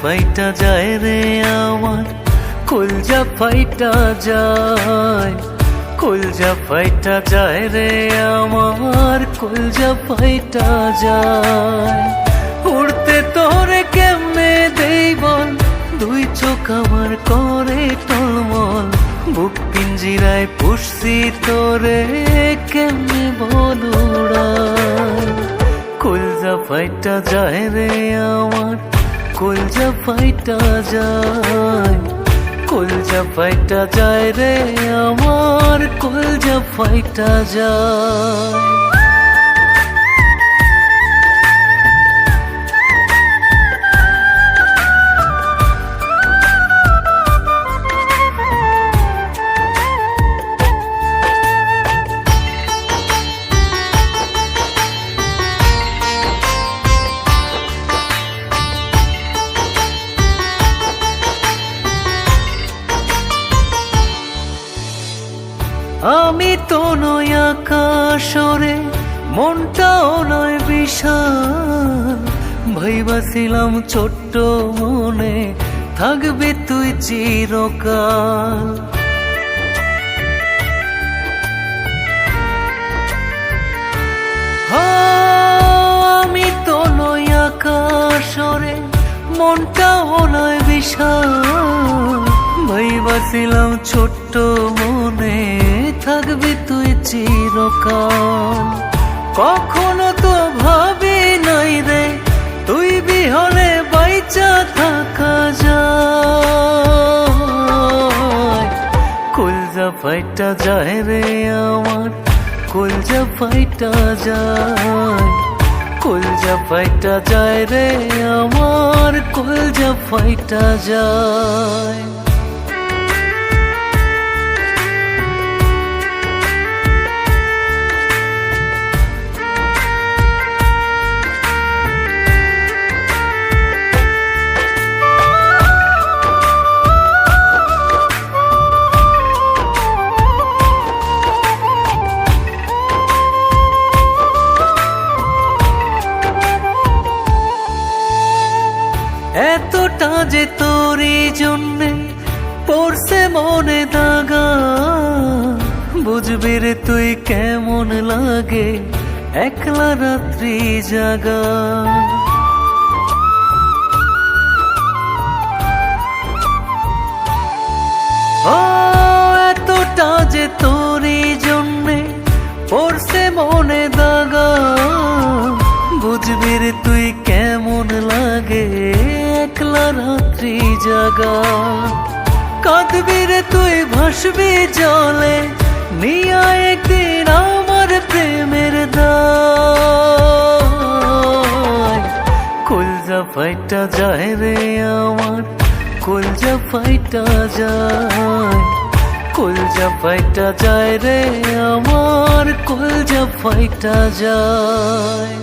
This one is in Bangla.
ফাইটা যায় রে আমার কলজা ফাইটা যায় কলজা ফাইটা যায় রে আমার কলজা ফাইটা যায়। উড়তে তোরে কেমনে দেই বল দুই চোখ আমার করে টলমল। বুক পিঞ্জিরায় পুষছি তোরে কেমনে বল উড়ায় কলজা ফাইটা যায় রে আমার কলজা ফাইটা যায় কলজা ফাইটা যায় রে আমার কলজা ফাইটা যায়। আমি তো নয় আকাশরে, মনটাও নয় বিশাল। ভাইবাছিলাম ছোট্ট মনে, থাকবে তুই চিরকাল। আমি তো নয় আকাশরে, মনটাও নয় বিশাল। ভাইবাছিলাম ছোট্ট মনে থাকবি তুই চিরকাল। কখনো তো ভাবি নাই রে, তুই বিহলে বাইচা থাকা যায়। কলজা ফাইটা যায় রে আমার কলজা ফাইটা যায়। কলজা ফাইটা যায় রে আমার কলজা ফাইটা যায়। এতটা যে তোরই জন্যে পড়ছে মনে দাগা। বুঝবি রে তুই কেমন লাগে একলা রাত্রি জাগা। এতটা যে তোরই জন্যে পড়ছে মনে একলা রাত্রি জাগা? কাঁদবি রে তুই, ভাসবি জলে। নিয়া একদিন আমার প্রেমের কলজা ফাইটা যায় রে আমার, কলজা ফাইটা যায়। কলজা ফাইটা যায় রে আমার, কলজা ফাইটা যায়।